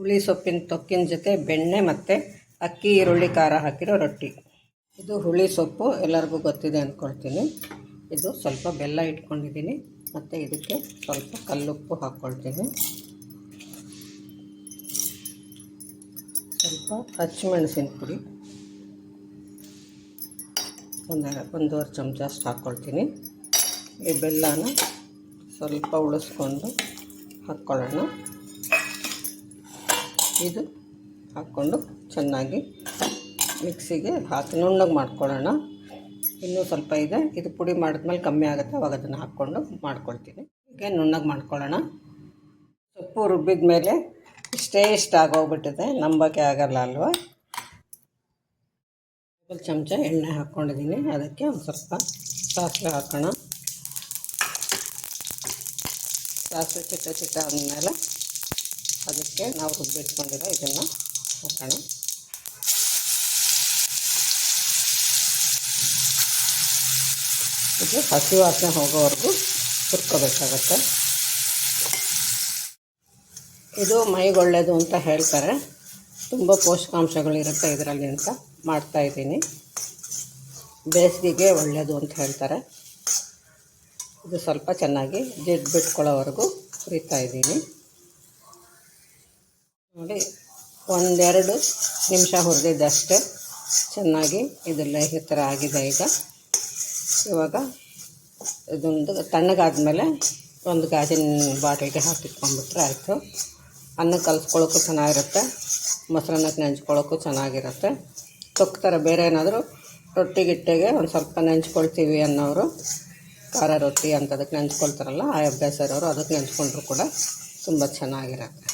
ಹುಳಿ ಸೊಪ್ಪಿನ ತೊಕ್ಕಿನ ಜೊತೆ ಬೆಣ್ಣೆ ಮತ್ತು ಅಕ್ಕಿ ಈರುಳ್ಳಿ ಖಾರ ಹಾಕಿರೋ ರೊಟ್ಟಿ. ಇದು ಹುಳಿ ಸೊಪ್ಪು, ಎಲ್ಲರಿಗೂ ಗೊತ್ತಿದೆ ಅಂದ್ಕೊಳ್ತೀನಿ ಇದು ಸ್ವಲ್ಪ ಬೆಲ್ಲ ಇಟ್ಕೊಂಡಿದ್ದೀನಿ. ಮತ್ತು ಇದಕ್ಕೆ ಸ್ವಲ್ಪ ಕಲ್ಲುಪ್ಪು ಹಾಕ್ಕೊಳ್ತೀನಿ ಸ್ವಲ್ಪ ಹಸಿಮೆಣಸಿನ ಪುಡಿ. ಒಂದು ಒಂದೂವರೆ ಚಮಚ ಅಷ್ಟು ಹಾಕ್ಕೊಳ್ತೀನಿ ಈ ಬೆಲ್ಲನ ಸ್ವಲ್ಪ ಉಳಿಸ್ಕೊಂಡು ಹಾಕ್ಕೊಳ್ಳೋಣ ಇದು ಹಾಕ್ಕೊಂಡು ಚೆನ್ನಾಗಿ ಮಿಕ್ಸಿಗೆ ಹಾಕಿ ನುಣ್ಣಗೆ ಮಾಡ್ಕೊಳ್ಳೋಣ. ಇನ್ನೂ ಸ್ವಲ್ಪ ಇದೆ. ಇದು ಪುಡಿ ಮಾಡಿದ್ಮೇಲೆ ಕಮ್ಮಿ ಆಗುತ್ತೆ. ಅವಾಗ ಅದನ್ನು ಹಾಕ್ಕೊಂಡು ಮಾಡ್ಕೊಳ್ತೀನಿ. ಹೀಗೆ ನುಣ್ಣಗೆ ಮಾಡ್ಕೊಳ್ಳೋಣ. ಸೊಪ್ಪು ರುಬ್ಬಿದ ಮೇಲೆ ಇಷ್ಟೇ ಇಷ್ಟ ಆಗೋಗ್ಬಿಟ್ಟಿದೆ. ನಂಬೋಕ್ಕೆ ಆಗಲ್ಲ ಅಲ್ವಾ? ಒಂದು ಚಮಚ ಎಣ್ಣೆ ಹಾಕ್ಕೊಂಡಿದ್ದೀನಿ. ಅದಕ್ಕೆ ಒಂದು ಸ್ವಲ್ಪ ಸಾಸಿವೆ ಹಾಕೋಣ. ಸಾಸಿವೆ ಚಿಟ್ಟ ಚಿಟ್ಟ ಆದಮೇಲೆ ಅದಕ್ಕೆ ನಾವು ರುಬ್ಬಿಟ್ಕೊಂಡಿರೋ ಇದನ್ನು ಹಾಕೋಣ. ಇದು ಹಸಿ ವಾಸನೆ ಹೋಗೋವರೆಗೂ ಹುರ್ಕೋಬೇಕಾಗತ್ತೆ. ಇದು ಮೈಗೆ ಒಳ್ಳೆಯದು ಅಂತ ಹೇಳ್ತಾರೆ. ತುಂಬ ಪೋಷಕಾಂಶಗಳಿರುತ್ತೆ ಇದರಲ್ಲಿ ಅಂತ ಮಾಡ್ತಾ ಇದ್ದೀನಿ. ಬೇಸಿಗೆಗೆ ಒಳ್ಳೆಯದು ಅಂತ ಹೇಳ್ತಾರೆ. ಇದು ಸ್ವಲ್ಪ ಚೆನ್ನಾಗಿ ಜಿಡ್ ಬಿಟ್ಕೊಳ್ಳೋವರೆಗೂ ಹುರಿತಾ ಇದ್ದೀನಿ. ನೋಡಿ, ಒಂದೆರಡು ನಿಮಿಷ ಹುರಿದಿದ್ದಷ್ಟೆ ಚೆನ್ನಾಗಿ ಇದೆಲ್ಲ ಈ ಥರ ಆಗಿದೆ ಈಗ. ಇವಾಗ ಇದೊಂದು ತಣ್ಣಗಾದ್ಮೇಲೆ ಒಂದು ಗಾಜಿನ ಬಾಟಲಿಗೆ ಹಾಕಿಟ್ಕೊಂಡ್ಬಿಟ್ರೆ ಆಯಿತು. ಅನ್ನ ಕಲಿಸ್ಕೊಳ್ಳೋಕ್ಕೂ ಚೆನ್ನಾಗಿರುತ್ತೆ. ಮೊಸರನ್ನಕ್ಕೆ ನೆಂಚ್ಕೊಳ್ಳೋಕ್ಕೂ ಚೆನ್ನಾಗಿರುತ್ತೆ. ತೊಕ್ಕ ಬೇರೆ ಏನಾದರೂ ರೊಟ್ಟಿ ಗಿಟ್ಟೆಗೆ ಒಂದು ಸ್ವಲ್ಪ ನೆಂಚ್ಕೊಳ್ತೀವಿ ಅನ್ನೋರು, ಖಾರ ರೊಟ್ಟಿ ಅಂತದಕ್ಕೆ ನೆಂಚ್ಕೊಳ್ತಾರಲ್ಲ, ಆ ಅಭ್ಯಾಸ ಇರೋರು ಅದಕ್ಕೆ ನೆಂಚ್ಕೊಂಡ್ರು ಕೂಡ ತುಂಬ ಚೆನ್ನಾಗಿರುತ್ತೆ.